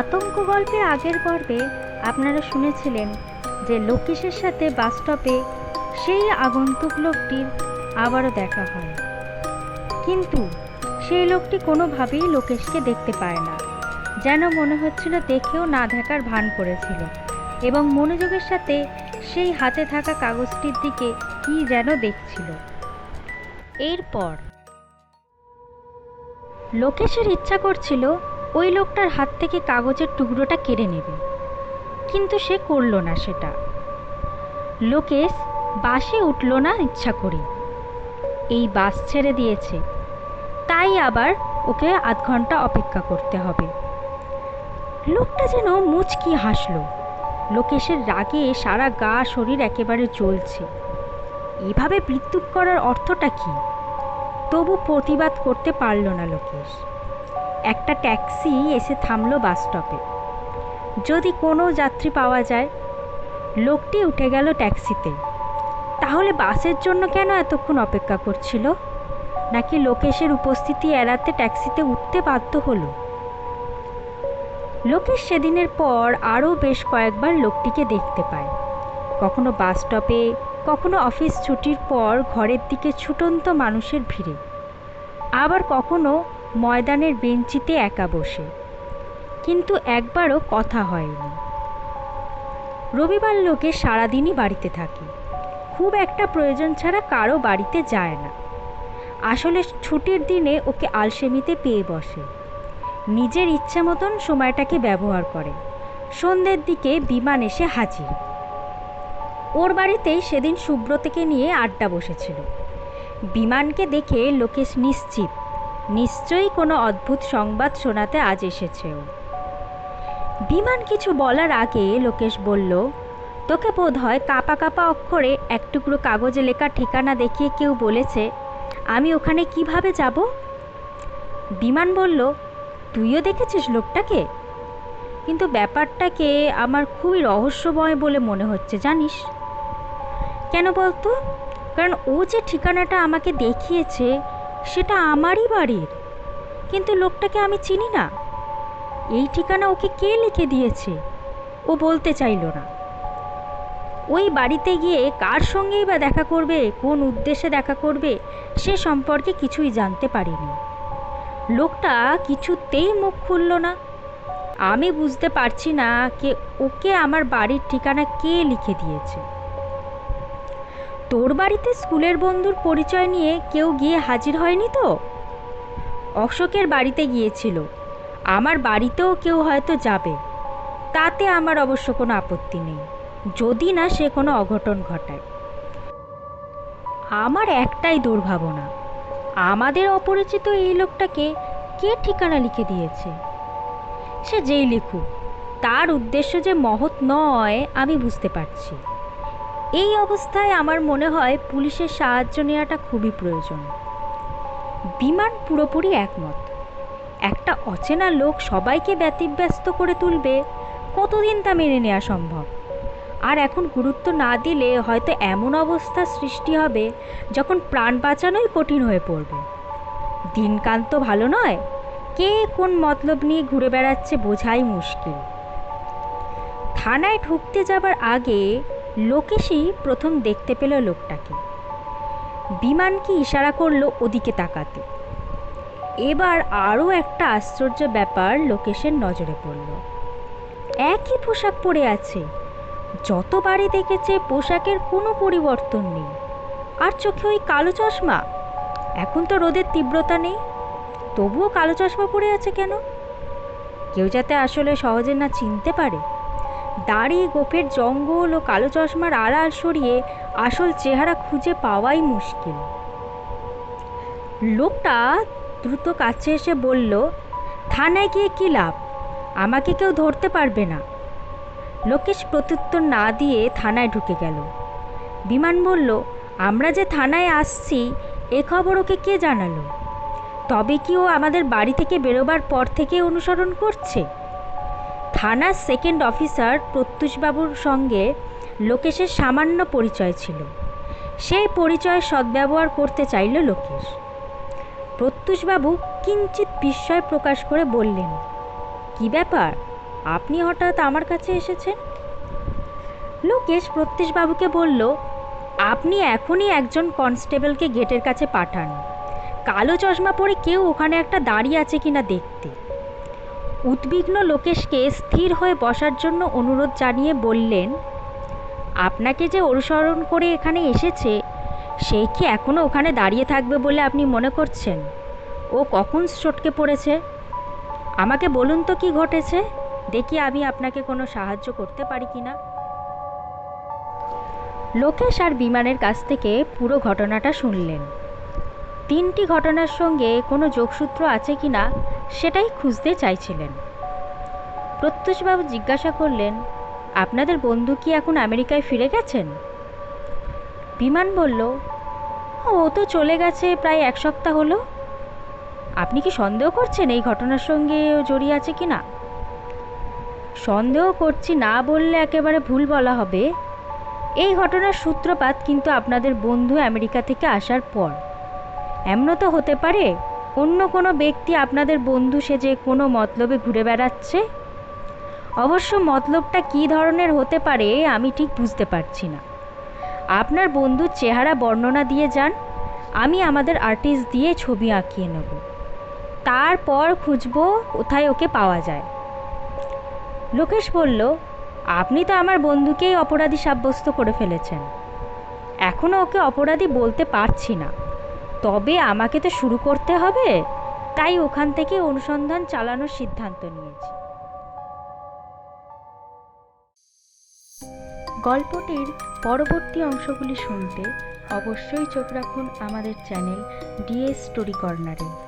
আতঙ্ক গল্পের আগের পর্বে আপনারা শুনেছিলেন যে লোকেশের সাথে বাস স্টপে সেই আগন্তুক লোকটির আবারও দেখা হয়। কিন্তু সেই লোকটি কোনোভাবেই লোকেশকে দেখতে পায় না, যেন মনে হচ্ছিল দেখেও না দেখার ভান করেছিল এবং মনোযোগের সাথে সেই হাতে থাকা কাগজটির দিকে কি যেন দেখছিল। এরপর লোকেশের ইচ্ছা করছিল ওই লোকটার হাত থেকে কাগজের টুকরোটা কেড়ে নেবে। কিন্তু সে করল না সেটা। লোকেশ বাসে উঠল না ইচ্ছা করে। এই বাস ছেড়ে দিয়েছে। তাই আবার ওকে আধ ঘণ্টা অপেক্ষা করতে হবে। লোকটা যেন মুচকি হাসলো। লোকেশের রাগে সারা গা শরীর একেবারে জ্বলছে। এভাবে বিদ্যুৎ করার অর্থটা কি? তবু প্রতিবাদ করতে পারল না লোকেশ। একটা ট্যাক্সি এসে থামলো বাস স্টপে। যদি কোনো যাত্রী পাওয়া যায়, লোকটি উঠে গেল ট্যাক্সিতে। তাহলে বাসের জন্য কেন এতক্ষণ অপেক্ষা করছিল? নাকি লোকেশের উপস্থিতি এড়াতে ট্যাক্সিতে উঠতে বাধ্য হলো? লোকেশ সেদিনের পর আরও বেশ কয়েকবার লোকটিকে দেখতে পায়। কখনো বাস স্টপে, কখনো অফিস ছুটির পর ঘরের দিকে ছুটন্ত মানুষের ভিড়ে। আবার কখনো ময়দানের বেঞ্চিতে একা বসে। কিন্তু একবারও কথা হয়নি। রবিবার লোকে সারাদিনই বাড়িতে থাকে। খুব একটা প্রয়োজন ছাড়া কারও বাড়িতে যায় না। আসলে ছুটির দিনে ওকে আলসেমিতে পেয়ে বসে। নিজের ইচ্ছা মতন সময়টাকে ব্যবহার করে। সন্ধ্যের দিকে বিমান এসে হাজির। ওর বাড়িতেই সেদিন সুব্রতকে নিয়ে আড্ডা বসেছিল। বিমানকে দেখে লোকেশ নিশ্চিত। নিশ্চয়ই কোনো অদ্ভুত সংবাদ শোনাতে আজ এসেছে ও। বিমান কিছু বলার আগে লোকেশ বলল, তোকে বোধ হয় কাঁপা কাঁপা অক্ষরে এক টুকরো কাগজে লেখা ঠিকানা দেখিয়ে কেউ বলেছে, আমি ওখানে কীভাবে যাব? বিমান বলল, তুইও দেখেছিস লোকটাকে? কিন্তু ব্যাপারটাকে আমার খুবই রহস্যময় বলে মনে হচ্ছে, জানিস? কেন বলতো? কারণ ও যে ঠিকানাটা আমাকে দেখিয়েছে সেটা আমারই বাড়ির। কিন্তু লোকটাকে আমি চিনি না। এই ঠিকানা ওকে কে লিখে দিয়েছে? ও বলতে চাইলো না। ওই বাড়িতে গিয়ে কার সঙ্গেই বা দেখা করবে, কোন উদ্দেশ্যে দেখা করবে, সে সম্পর্কে কিছুই জানতে পারিনি। লোকটা কিছুতেই মুখ খুলল না। আমি বুঝতে পারছি না কে, ওকে আমার বাড়ির ঠিকানা কে লিখে দিয়েছে। তোর বাড়িতে স্কুলের বন্ধুর পরিচয় নিয়ে কেউ গিয়ে হাজির হয়নি তো? অশোকের বাড়িতে গিয়েছিল। আমার বাড়িতেও কেউ হয়তো যাবে। তাতে আমার অবশ্য কোনো আপত্তি নেই। যদি না, সে কোনো অঘটন ঘটায়। আমার একটাই দুর্ভাবনা, আমাদের অপরিচিত এই লোকটাকে কে ঠিকানা লিখে দিয়েছে? সে যেই লিখুক, তার উদ্দেশ্য যে মহৎ নয়, আমি বুঝতে পারছি। এই অবস্থায় আমার মনে হয় পুলিশের সাহায্য নেওয়াটা খুবই প্রয়োজন। বিমান পুরোপুরি একমত। একটা অচেনা লোক সবাইকে ব্যতিব্যস্ত করে তুলবে, কতদিন তা মেনে নেওয়া সম্ভব? আর এখন গুরুত্ব না দিলে হয়তো এমন অবস্থা সৃষ্টি হবে যখন প্রাণ বাঁচানোই কঠিন হয়ে পড়বে। দিনকাল তো ভালো নয়, কে কোন মতলব নিয়ে ঘুরে বেড়াচ্ছে বোঝাই মুশকিল। থানায় ঢুকতে যাবার আগে লোকেশই প্রথম দেখতে পেল লোকটাকে। বিমানকে ইশারা করল ওদিকে তাকাতে। এবার আরও একটা আশ্চর্য ব্যাপার লোকেশের নজরে পড়ল। একই পোশাক পরে আছে। যতবারই দেখেছে পোশাকের কোনো পরিবর্তন নেই। আর চোখে ওই কালো চশমা? এখন তো রোদের তীব্রতা নেই। তবুও কালো চশমা পরে আছে কেন? কেউ যাতে আসলে সহজে না চিনতে পারে। দাড়ি গোফের জঙ্গল ও কালো চশমার আড়াল সরিয়ে আসল চেহারা খুঁজে পাওয়াই মুশকিল। লোকটা দ্রুত কাছে এসে বলল, থানায় গিয়ে কী লাভ? আমাকে কেউ ধরতে পারবে না। লোকেশ প্রত্যুত্তর না দিয়ে থানায় ঢুকে গেল। বিমান বলল, আমরা যে থানায় আসছি, এ খবর ওকে কে জানালো? তবে কি ও আমাদের বাড়ি থেকে বেরোবার পর থেকে অনুসরণ করছে? থানার সেকেন্ড অফিসার প্রত্যুষবাবুর সঙ্গে লোকেশের সামান্য পরিচয় ছিল। সেই পরিচয় সদ্ব্যবহার করতে চাইল লোকেশ। প্রত্যুষবাবু কিঞ্চিত বিস্ময় প্রকাশ করে বললেন, কি ব্যাপার? আপনি হঠাৎ আমার কাছে এসেছেন? লোকেশ প্রত্যুষবাবুকে বলল, আপনি এখনই একজন কনস্টেবলকে গেটের কাছে পাঠান। কালো চশমা পরে কেউ ওখানে একটা দাঁড়িয়ে আছে কিনা দেখতে। উদ্বিগ্ন লোকেশকে স্থির হয়ে বসার জন্য অনুরোধ জানিয়ে বললেন, আপনাকে যে অনুসরণ করে এখানে এসেছে, সে কি এখনও ওখানে দাঁড়িয়ে থাকবে বলে আপনি মনে করছেন? ও কখন চটকে পড়েছে? আমাকে বলুন তো কি ঘটেছে? দেখি আমি আপনাকে কোনো সাহায্য করতে পারি কি না লোকেশ আর বিমানের কাছ থেকে পুরো ঘটনাটা শুনলেন। তিনটি ঘটনার সঙ্গে কোনো যোগসূত্র আছে কি না, সেটাই খুঁজতে চাইছিলেন। প্রত্যুষবাবু জিজ্ঞাসা করলেন, আপনাদের বন্ধু কি এখন আমেরিকায় ফিরে গেছেন? বিমান বলল, ও তো চলে গেছে প্রায় এক সপ্তাহ হলো। আপনি কি সন্দেহ করছেন এই ঘটনার সঙ্গে জড়িয়ে আছে কি না? সন্দেহ করছি না বললে একেবারে ভুল বলা হবে। এই ঘটনার সূত্রপাত কিন্তু আপনাদের বন্ধু আমেরিকা থেকে আসার পর। এমনও তো হতে পারে? অন্য কোনো ব্যক্তি আপনাদের বন্ধু সেজে কোনো মতলবে ঘুরে বেড়াচ্ছে? অবশ্য মতলবটা কী ধরনের হতে পারে, আমি ঠিক বুঝতে পারছি না। আপনার বন্ধুর চেহারা বর্ণনা দিয়ে যান, আমি আমাদের আর্টিস্ট দিয়ে ছবি আঁকিয়ে নেব। তারপর খুঁজবো কোথায় ওকে পাওয়া যায়। লোকেশ বলল, আপনি তো আমার বন্ধুকেই অপরাধী সাব্যস্ত করে ফেলেছেন। এখনও ওকে অপরাধী বলতে পারছি না। তবে আমাকে তো শুরু করতে হবে। তাই ওখান থেকে অনুসন্ধান চালানোর সিদ্ধান্ত নিয়েছি। গল্পটির পরবর্তী অংশগুলি শুনতে অবশ্যই চোখ রাখুন আমাদের চ্যানেল ডিএস স্টোরি কর্নারে।